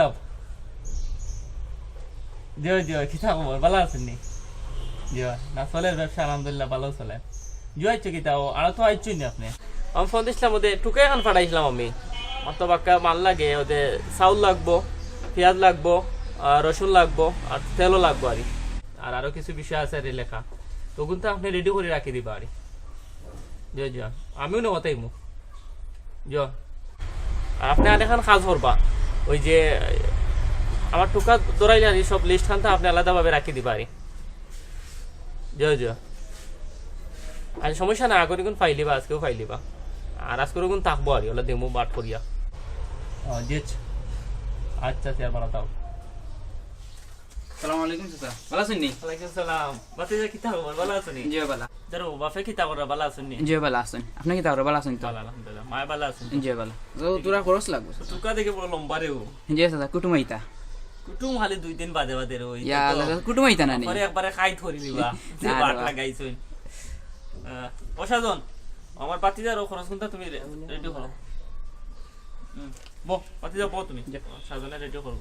সাহেব জিও জিও কিতা খবর? ভালো আছেন নি? জিও না চলে ব্যবসা আলহামদুলিল্লাহ ভালো চলে। জিও আইছো কিতা ও আর তো আইছো নি আপনি? আমি ফোন দিছিলাম ওদের টুকে এখন পাঠাইছিলাম আমি। মতো বাক্কা মাল লাগে, ওদের চাউল লাগবো, পেঁয়াজ লাগবো রসুন লাগবো, আর তেলও লাগবো আর আর আরও কিছু বিষয় আছে আর লেখা। তো কিন্তু আপনি রেডি করে রাখি দিবা আর জিও জিও আমিও নেব তাই মুখ জিও আর আপনি আর এখন কাজ করবা। ওই যে, আমার টুকা দৌড়াইলে জানি সব লিস্ট তো আপনি আলাদাভাবে রাখি দিবা পারি জয় জয়। আর, সমস্যা না আগে কোন ফাইলিবা আজকেও ফাইলিবা আর আজকের কোন থাকব আর, ওলা দেবো বাট করিয়া। দিয়েছ। আচ্ছা ভালো তাও সালাম আলাইকুম চাচা ভালো আছেন নি? ওয়ালাইকুম সালাম বাতে যা কিতা ভালো আছো জি বালা দারো বাফে কিতা করা ভালো আছো নি? জি ভালো আছেন। আপনি কি তাহলে ভালো আছেন তো? ভালো আলহামদুলিল্লাহ। মায় ভালো আছো জি ভালো। তো তোরা খরচ লাগবে টুকা দেখে বড় লম্বা রে জি চাচা কুটুম আইতা। কুটুম হালি দুই দিন বাদে বাদে রে ওই ইয়া তো- দাদা কুটুম আইতা না নি? পরে একবারে খাই ধরি দিবা যে না, বাট না। লাগাইছই অসাধন আমার বাতিদার ও খরচ কোনটা তুমি রেডি করো। হুম, বো বাতিদা বো তুমি। সাজনে রেডি করো।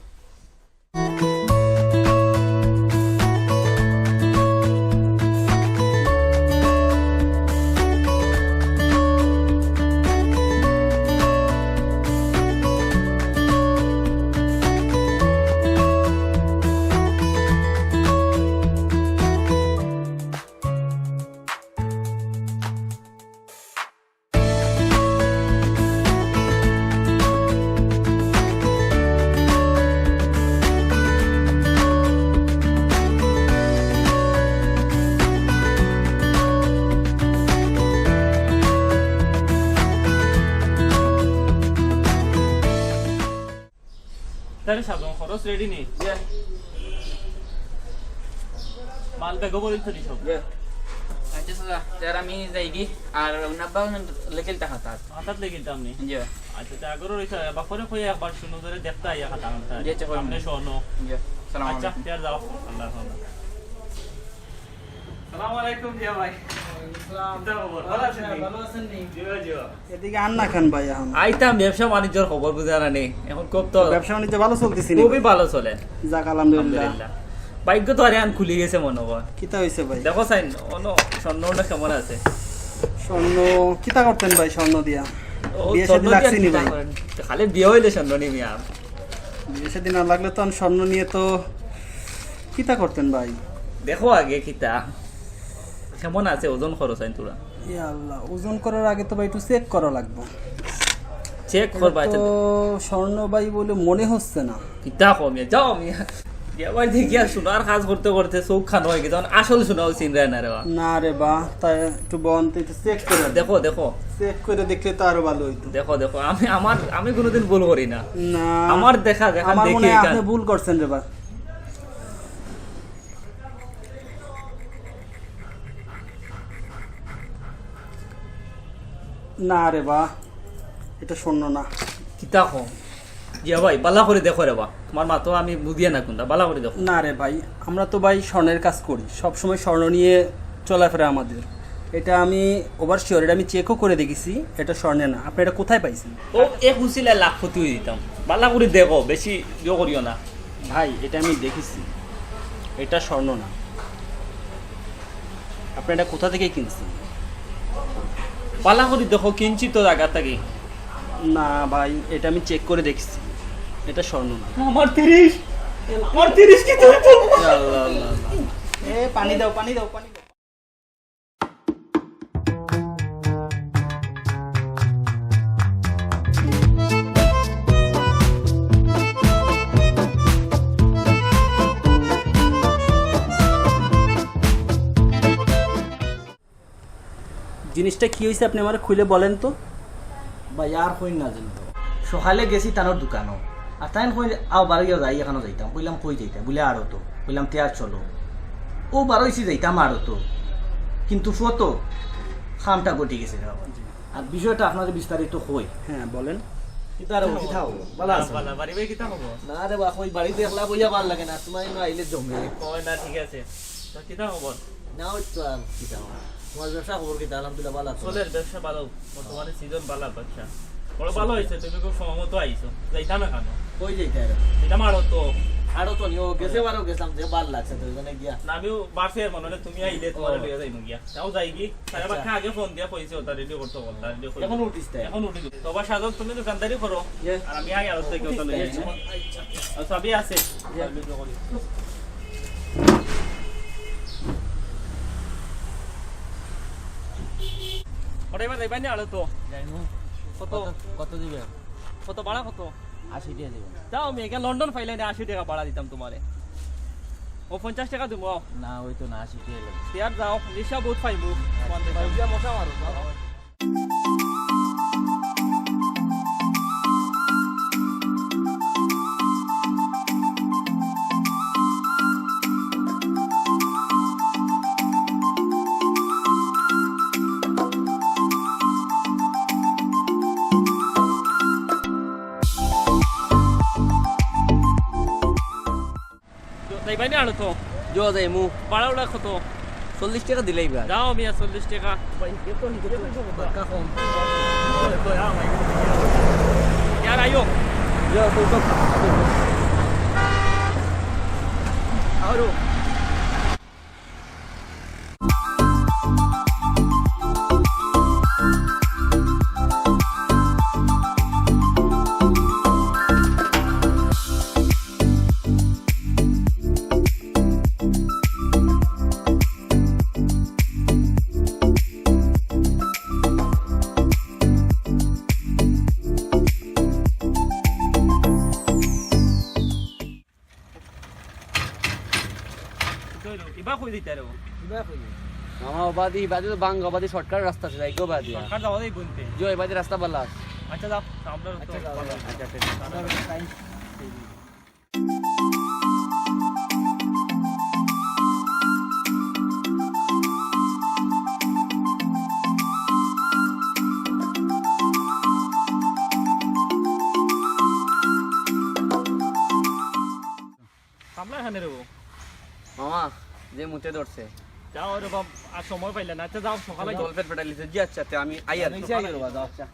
নেই। মাল বেগো বলি তো সব আচ্ছা চাচা তার আমি যাই গি আর নাব্বা লেকেল টা হাতা হাতাত। নেই জি আচ্ছা তা আগরও রইছে বাপরে কই একবার শুনো ধরে দেখতে আইয়া খাতা আনতে জি, আচ্ছা, শোনো। জি সালাম আচ্ছা আলাইকুম। যাও। আল্লাহ সালাম আলাইকুম জিয়া ভাই। কিতা খবর? ভালো আছেন নি? জিও, জিও। এদিকে আন না খান ভাই এখন। আইতাম ব্যবসা বাণিজ্যর খবর বুঝে না নেই। এখন খুব তো ব্যবসা বাণিজ্য ভালো চলতেছি খুবই ভালো চলে। যাক আলহামদুলিল্লাহ। আলহামদুলিল্লাহ। তো আরে আন খুলি গেছে মনে হয়। কিতা হইছে ভাই? দেখো সাইন অন স্বর্ণটা কেমন আছে? স্বর্ণ কিতা করতেন ভাই স্বর্ণ দিয়া? বিয়ে নি ভাই? খালি বিয়ে হইলে স্বর্ণ আর। বিয়ে শাদী না লাগলে তো স্বর্ণ নিয়ে তো কিতা করতেন ভাই? দেখো আগে কিতা। কেমন আছে ওজন খরচ আইন তোরা? ইয়া আল্লাহ ওজন করার আগে তো ভাই একটু চেক করা লাগবে। চেক করবা তো স্বর্ণ ভাই বলে মনে হচ্ছে না। কিতা কমিয়া যাও মিয়া। এবার শোনার কাজ করতে করতে চোখ খানো হয়ে গেছে। আসল শোনাও চিন্তা না রে না রে বা তাই একটু বন তো একটু চেক করে দেখো। দেখো চেক করে দেখলে তো আরও ভালো হইতো। দেখো দেখো আমি আমার আমি কোনোদিন ভুল করি না। না আমার দেখা দেখা দেখি আপনি ভুল করছেন রে বা। না রে বা এটা শূন্য না। কিতা কম? জিয়া ভাই বালা করে দেখো রে বা। তোমার মা তো আমি বুঝিয়ে না কোনটা বালা করে দেখো। না রে ভাই আমরা তো ভাই স্বর্ণের কাজ করি। সব সময় স্বর্ণ নিয়ে চলাফেরা আমাদের। এটা আমি ওভার শিওর এটা আমি চেকও করে দেখেছি এটা স্বর্ণে না। আপনি এটা কোথায় পাইছেন? ও এক হুসিলে লাখ ক্ষতি হয়ে দিতাম বালা করে দেখো বেশি ইয়ে করিও না। ভাই এটা আমি দেখেছি। এটা স্বর্ণ না। আপনি এটা কোথা থেকে কিনছেন? বালা করে দেখো কিঞ্চিত তো জায়গা থাকি। না ভাই এটা আমি চেক করে দেখছি। এটা স্বর্ণ না। আমার তিরিশ। আমার তিরিশ কি তুমি এ পানি দাও পানি দাও পানি দাও। জিনিসটা কি হয়েছে আপনি আমার খুলে বলেন তো? ভাই আর কই না জানি তো সকালে গেছি তানোর দোকানও। আর তাই কই আও বারো গিয়ে যাই এখানো যাইতাম। কইলাম কই যাইতাম বলে আরও তো। কইলাম তেয়ার চলো। ও বারো ইসি যাইতাম আরও তো। কিন্তু ফটো খামটা গটি গেছে। আর বিষয়টা আপনাদের বিস্তারিত হই হ্যাঁ বলেন। আর বাড়ি বাড়ি না রে বা কই বাড়িতে একলা বইয়া ভালো লাগে না। তোমার আইলে জমে কয় না ঠিক আছে। তো কিতা খবর না ওই তো আর তোমার ব্যবসা খবর কি? আলহামদুলিল্লাহ ভালো আছে। চলের ব্যবসা ভালো বর্তমানে সিজন ভালো ব্যবসা বড় ভালো হয়েছে তুমি খুব সময় মতো আইছো যাইতাম এখানে কই যাইতে এটা মারো তো। আরও তো নিও গেছে বারো গেছিলাম যে ভালো লাগছে তো ওখানে গিয়া। না আমিও বাসে মনে হলে তুমি আইলে তোমার লইয়া যাইনো গিয়া। তাও যাই কি সারা বাক্কা আগে ফোন দিয়া কইছে ওটা রেডি করতে বলতা রেডি এখন উঠিস তাই? এখন উঠি দিবি তবে সাধন তুমি দোকানদারি করো। আর আমি আগে আরও থেকে ওটা লইয়া যাই সবই আছে। ভিডিও করি। ওটা এবার যাইবা নি আলো তো। কত কত দিবেন কত ভাড়া কত আশি টাকা দিবেন যাও আমি এখানে লন্ডন ফাইলে আশি টাকা ভাড়া দিতাম তোমারে। ও পঞ্চাশ টাকা দিব। না ওই তো না আশি টাকা ইয়ার যাও রিক্সা বহুত ফাইব মশা মারো যাইবা নি যায় মু ভাড়া উড়া কত চল্লিশ টাকা দিলেই ভাই যাও মিয়া চল্লিশ টাকা ইয়ার আইও আরও মামা ওবাদি বাদি তো বাং ওবাদি শর্টকাট রাস্তা আছে যাই গো বাদি। সরকার যাওয়া দেই গুনতে জো এবাদি রাস্তা বালা আচ্ছা যাও আমরা তো আচ্ছা সামলা এখানে রে মামা যে মুতে ধরছে। যাও রে বাপ আর সময় পাইলে না আচ্ছা যাও সকালে জল জলপেট পেটালিছে জি আচ্ছা আমি আইয়া আর আচ্ছা।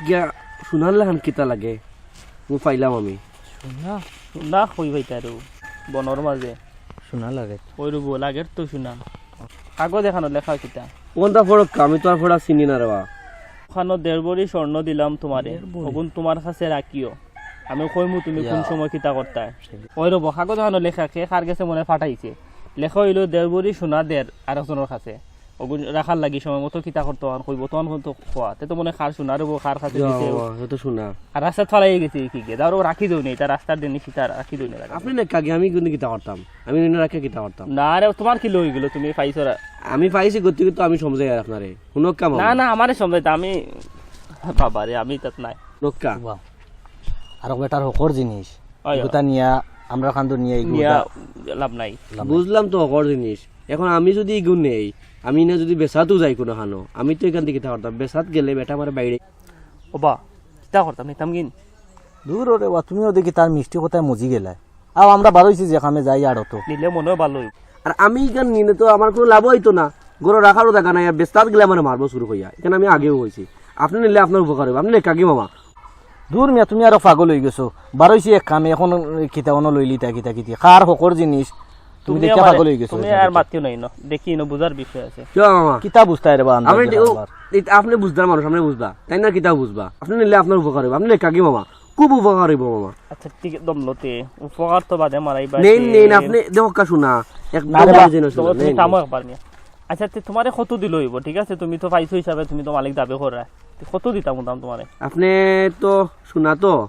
গিয়া শুনার লাহান কিতা লাগে মু পাইলাম আমি শুনা শুনা কই ভাইতা রে বনর মাঝে শোনা লাগে ওই রুবো লাগের তো এখানে লেখা কিতা কোনটা ফরক আমি তো আর ফোড়া চিনি না রেবা ওখানে দেড় বড়ি স্বর্ণ দিলাম তোমারে ওগুন তোমার কাছে রাখিও আমি কইমু তুমি কোন সময় কিতা করতা ওই রব কাগজ এখানে লেখা কে কার গেছে মনে ফাটাইছে লেখা হইল দেড় বড়ি সোনা দের আরেকজনের কাছে ওগুন রাখার লাগি সময় মতো কিতা করতে হন কইব তখন কিন্তু খোয়া তে তো মনে খার রব খার কাছে দিছে। তো শোনা। আর রাস্তা ফালাই গেছে কি গে দাও রাখি দিও নি তার রাস্তার দিন সীতা রাখি দিও নি আপনি না কাগে আমি কিন্তু কিতা করতাম আমি নিনে রাখে কিতা করতাম না রে তোমার কি লই গেল তুমি পাইছো রা- আমি পাইছি গতি কিন্তু আমি সমঝাই আপনারে শুনক কাম না না আমারে সময় আমি বাবা রে আমি তাত নাই। নক্কা আর বেটার হকর জিনিস এগুতা নিয়া আমরা খান্দো নিয়ে লাভ নাই। বুঝলাম তো অকর জিনিস এখন আমি যদি ইগুন নেই আমি না যদি বেসাতও যাই কোনো খানো আমি তো এখান থেকে কিতা করতাম বেসাত গেলে বেটা আমার বাইরে। ওবা কিতা করতাম নিতাম কিন? দূর রে বা তুমিও দেখি তার মিষ্টি কথায় মজি গেলাই আও আমরা বারোইছি যেখানে যাই আর তো নিলে মনেও ভালো আর আমি এখান নিলে তো আমার কোনো লাভ হইতো না। গরু রাখারও দেখা নাই আর বেস্তাত গেলে আমার মারবো শুরু হইয়া। এখানে আমি আগেও হয়েছি আপনি নিলে আপনার উপকার হবে আপনি কাকি মামা? দূর মিয়া তুমি আরও পাগল হয়ে গেছো। বারোইছি এক কামে এখন কিতা অন লইলি তা কিতা কিতি খার হকর জিনিস। তুমি দেখে আমারে- পাগল গেছো তুমি আর মাতিও নাই ন। দেখি ন বুঝার বিষয় আছে। চ মামা? কিতা বুঝতাই রে বা আন্দাজ আপনি বুঝদার মানুষ আপনি বুঝবা। তাই না কিতাব বুঝবা? আপনি নিলে আপনার উপকার হবে আপনি কাকি মামা? খুব উপকার হইব মামা। আচ্ছা ঠিক দম লতে। উপকার তো বাদে মারাই বা নেই নেই আপনি দেখা শোনা। তুমি নেন, একবার নিয়া। আচ্ছা তে তোমারে কত দিল হইব ঠিক আছে? তুমি তো পাইছো হিসাবে তুমি তো মালিক দাবি করা কত দিতাম দাম তোমারে? আপনি তো শোনা তো।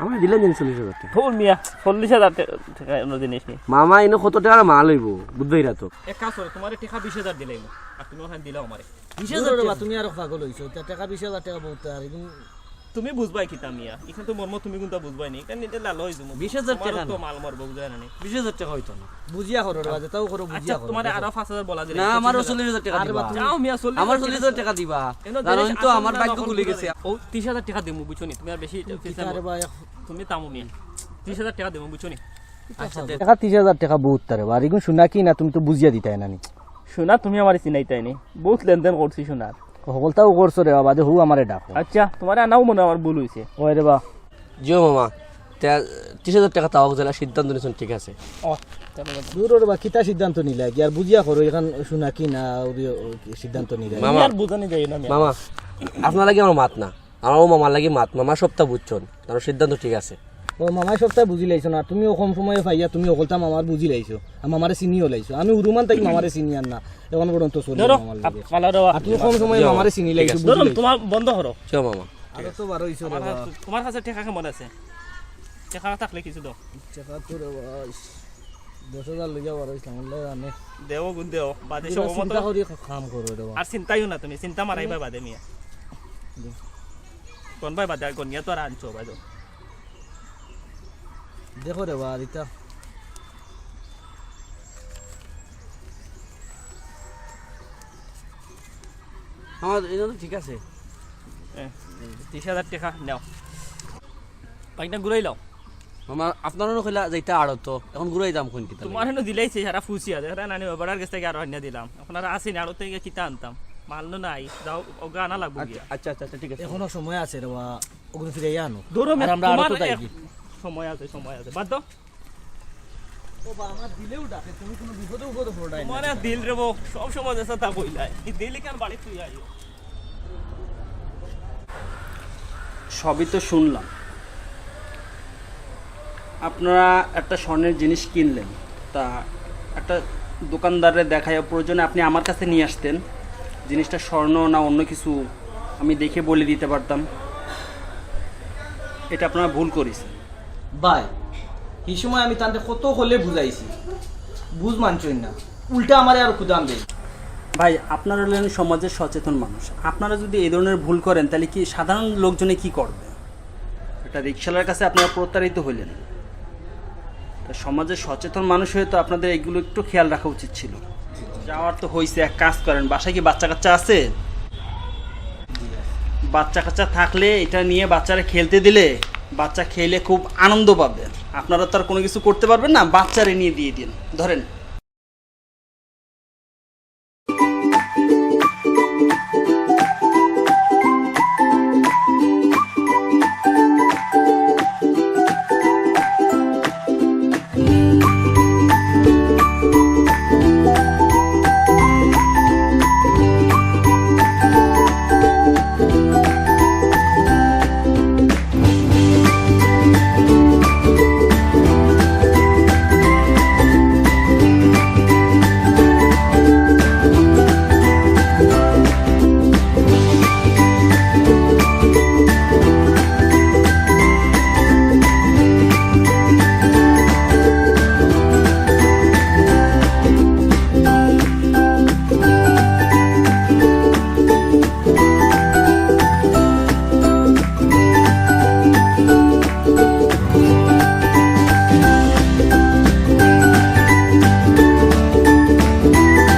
আমার দিলেন যেন চল্লিশ হাজার টাকা। ফুল মিয়া চল্লিশ হাজার টাকা অন্য জিনিস নেই মামা এনে কত টাকার মাল হইব? বুঝবেই তো। এক কাজ করো তোমার টাকা বিশ হাজার দিলে আর তুমি ওখানে দিলাও আমার। বিশ হাজার বা, তুমি আরও পাগল হইছো। তা টাকা বিশ হাজার টাকা বহুত আর তুমি বুঝবাই কিতা মিয়া। এখানে তো মর্ম তুমি কিন্তু বুঝবাই নি। কারণ এটা লাল হয়ে যাব বিশ হাজার টাকা তো মাল মরবো বুঝায় না নি। বিশ হাজার টাকা হইতো না। বুঝিয়া করো রে বাজে তাও করো আচ্ছা বুঝিয়া করো তোমার আরও পাঁচ হাজার বলা দিলে না চল্লিশ হাজার টাকা দিবা। যাও মিয়া চল্লিশ আমার হাজার চল্লিশ টাকা হাজার টাকা দিবা। জিনিস তো আমার ভাগ্য করে। গেছে। ও তিরিশ হাজার টাকা দেবো বুঝছ নি? তুমি আর বেশি আরে ভাই তুমি তামু মিয়া তিরিশ হাজার টাকা দেবো বুঝছ নি? আচ্ছা টাকা তিরিশ হাজার টাকা বহুত তারে বা এগুলো শোনা কি না তুমি তো বুঝিয়া দিতাই নানি শোনা তুমি আমার চিনাই তাই নি। বহুত লেনদেন করছি শোনার সকলটাও করছ রে বাবা যে হু আমারে ডাকো। আচ্ছা তোমার আনাও মনে আমার ভুল হয়েছে ওই রে বা। জিও মামা ত্রিশ হাজার টাকা তাও জেলা সিদ্ধান্ত নিয়েছেন ঠিক আছে। দূর রে বা কিতা সিদ্ধান্ত নিলা? কি আর বুঝিয়া করো এখন শোনা কি না সিদ্ধান্ত নিলা? মামা আর বুঝানি যাই না মামা আপনার লাগে আমার মাত না। আমারও মামার লাগে মাত মামা সপ্তাহ বুঝছেন। তার সিদ্ধান্ত ঠিক আছে। ও মামাই সপ্তাহে বুঝি লাইছো না। তুমিও কম সময়ে পাইয়া তুমি অকলতা মামার বুঝি লাইছো। আর মামারে চিনিও লাইছো। আমি উরুমান থাকি মামারে চিনি আর না। এখন পর্যন্ত চলি আর তুমি কম সময়ে মামারে চিনি লাইছো ধরো তোমার বন্ধ করো জিও মামা। আর তো বারো হইছো তোমার কাছে টেকা কেমন আছে। টেকা থাকলে কিছু দাও টাকা তো রে ইস, দশ হাজার লইয়া বারো হইছিলাম বললে জানে দেও গুণ দেও। বাদে সব চিন্তা করি কাম করো আর চিন্তাইও না তুমি। চিন্তা মারাইবা বাদে মিয়া। কোন ভাই বাদে কোন তো আর আনছো বাইদো দেখো রে বা আর ইতা আমার এটা তো ঠিক আছে। তিরিশ হাজার টাকা নাও। বাইকটা ঘুরাই লাও। মামা আপনারও কইলা যাইতা আড়ত তো। এখন ঘুরাই দাম কোন কিতা তোমার হেন দিলাইছে সারা ফুসি আছে। সারা নানি বাবার কাছ থেকে আরও আনিয়া দিলাম। এখন আর আসেনি আরও থেকে কিতা আনতাম। মাল নাই যাও ওগা আনা লাগবো আচ্ছা আচ্ছা আচ্ছা ঠিক আছে। এখনও সময় আছে রে বা ওগুলো ফিরে আনো। ধরো আমরা তাই এক- সময় আছে সময় আছে। বাদ দাও। ও বা আমার দিলেও ডাকে তুমি কোনো বিপদে উপদে পড়াই তোমার দিল রে সব সময় আছে তা বইলাই এই কেন বাড়ি তুই আইও সবই তো শুনলাম। আপনারা একটা স্বর্ণের জিনিস কিনলেন। তা একটা দোকানদারের দেখায় প্রয়োজনে আপনি আমার কাছে নিয়ে আসতেন। জিনিসটা স্বর্ণ না অন্য কিছু আমি দেখে বলে দিতে পারতাম। এটা আপনারা ভুল করেছেন। ভাই এই সময় আমি তান্তে কত হলে বুঝাইছি। বুঝ মানছই না। উল্টা আমারে আর খুদাম দেয় ভাই আপনারা হলেন সমাজের সচেতন মানুষ। আপনারা যদি এই ধরনের ভুল করেন তাহলে কি সাধারণ লোকজনে কি করবে? একটা রিক্সালার কাছে আপনারা প্রতারিত হইলেন। তা সমাজের সচেতন মানুষ হয়ে তো আপনাদের এগুলো একটু খেয়াল রাখা উচিত ছিল। যাওয়ার তো হয়েছে এক কাজ করেন। বাসায় কি বাচ্চা কাচ্চা আছে? বাচ্চা কাচ্চা থাকলে এটা নিয়ে বাচ্চারা খেলতে দিলে বাচ্চা খেলে খুব আনন্দ পাবে। আপনারা তো আর কোনো কিছু করতে পারবেন না, বাচ্চারে নিয়ে দিয়ে দিন। ধরেন